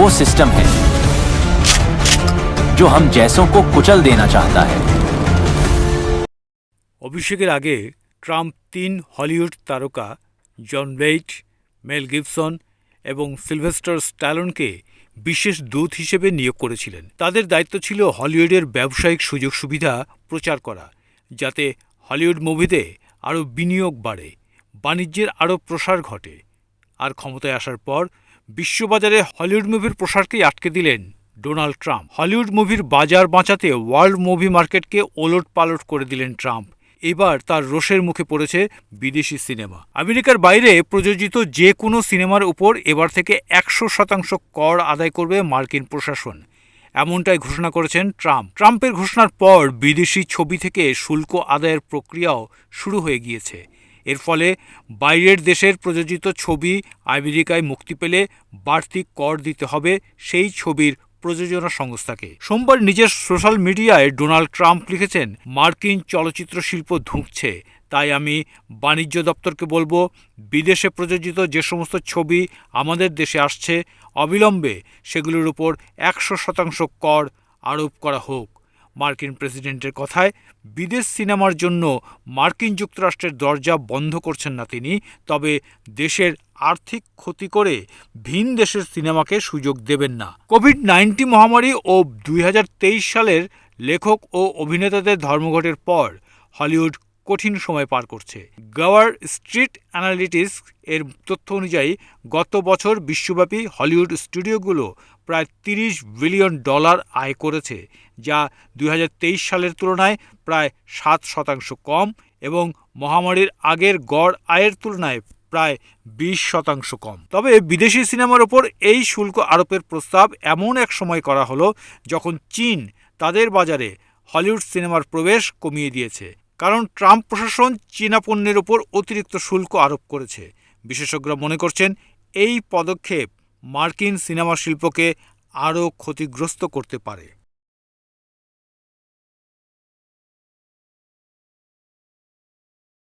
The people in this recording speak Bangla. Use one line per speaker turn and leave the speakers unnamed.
वो सिस्टम है जो हम जैसों को कुचल देना चाहता है
অভিষেকের আগে ট্রাম্প তিন হলিউড তারকা জন বেইট মেল গিবসন এবং সিলভেস্টার স্ট্যালনকে বিশেষ দূত হিসেবে নিয়োগ করেছিলেন তাদের দায়িত্ব ছিল হলিউডের ব্যবসায়িক সুযোগ সুবিধা প্রচার করা যাতে হলিউড মুভিতে আরও বিনিয়োগ বাড়ে বাণিজ্যের আরও প্রসার ঘটে আর ক্ষমতায় আসার পর বিশ্ববাজারে হলিউড মুভির প্রসারকেই আটকে দিলেন ডোনাল্ড ট্রাম্প। হলিউড মুভির বাজার বাঁচাতে ওয়ার্ল্ড মুভি মার্কেটকে ওলট পালট করে দিলেন ট্রাম্প। এবার তার রোষের মুখে পড়েছে বিদেশি সিনেমা। আমেরিকার বাইরে প্রযোজিত যে কোনো সিনেমার উপর এবার থেকে একশো শতাংশ কর আদায় করবে মার্কিন প্রশাসন। এমনটাই ঘোষণা করেছেন ট্রাম্প। ট্রাম্পের ঘোষণার পর বিদেশি ছবি থেকে শুল্ক আদায়ের প্রক্রিয়াও শুরু হয়ে গিয়েছে। এর ফলে বাইরের দেশের প্রযোজিত ছবি আমেরিকায় মুক্তি পেলে বাড়তি কর দিতে হবে সেই ছবির প্রযোজনা সংস্থাকে। সোমবার নিজের সোশ্যাল মিডিয়ায় ডোনাল্ড ট্রাম্প লিখেছেন, মার্কিন চলচ্চিত্র শিল্প ধুঁকছে, তাই আমি বাণিজ্য দপ্তরকে বলব, বিদেশে প্রযোজিত যে সমস্ত ছবি আমাদের দেশে আসছে, অবিলম্বে সেগুলোর উপর একশো শতাংশ কর আরোপ করা হোক। মার্কিন প্রেসিডেন্টের কথায়, বিদেশ সিনেমার জন্য মার্কিন যুক্তরাষ্ট্রের দরজা বন্ধ করছেন না তিনি, তবে দেশের আর্থিক ক্ষতি করে ভিন দেশের সিনেমাকে সুযোগ দেবেন না। কোভিড নাইন্টিন মহামারী ও দুই হাজার তেইশ সালের লেখক ও অভিনেতাদের ধর্মঘটের পর হলিউড কঠিন সময় পার করছে। গাওয়ার স্ট্রিট অ্যানালিটিক্স এর তথ্য অনুযায়ী, গত বছর বিশ্বব্যাপী হলিউড স্টুডিওগুলো প্রায় তিরিশ বিলিয়ন ডলার আয় করেছে, যা দুই হাজার তেইশ সালের তুলনায় প্রায় সাত শতাংশ কম এবং মহামারীর আগের গড় আয়ের তুলনায় প্রায় বিশ শতাংশ কম। তবে বিদেশি সিনেমার ওপর এই শুল্ক আরোপের প্রস্তাব এমন এক সময় করা হলো যখন চীন তাদের বাজারে হলিউড সিনেমার প্রবেশ কমিয়ে দিয়েছে। কারণ ট্রাম্প প্রশাসন চীনা পণ্যের ওপর অতিরিক্ত শুল্ক আরোপ করেছে। বিশেষজ্ঞরা মনে করছেন, এই পদক্ষেপ মার্কিন সিনেমা শিল্পকে আরও ক্ষতিগ্রস্ত করতে পারে।